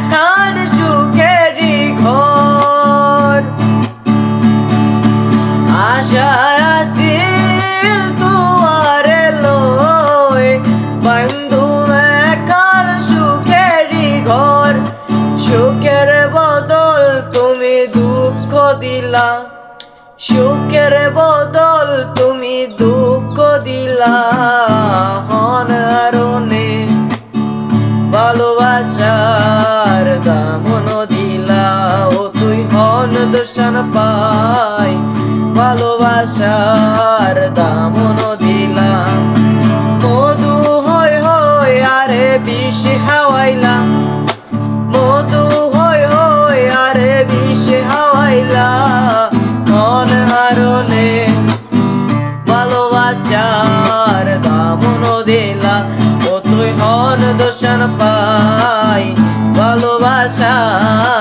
একার সুখেরই ঘর। আশা আসিল তুয়ারে লয়, বন্ধু একার সুখেরই ঘর। সুখের বদল তুমি দুঃখ দিলা, সুখের বদল তুমি দুঃখ দিলা। ভালোবাসার দামন দিলা ও তুই হন দোষণ পাই। ভালোবাসার দামন দিলাম। মধু হয় হয় আরে বিষ হাওয়াইলাম মধু হয় হয় আরে বিষ হাওয়াইলা মন হারনে ভালোবাসার হন পায় দাম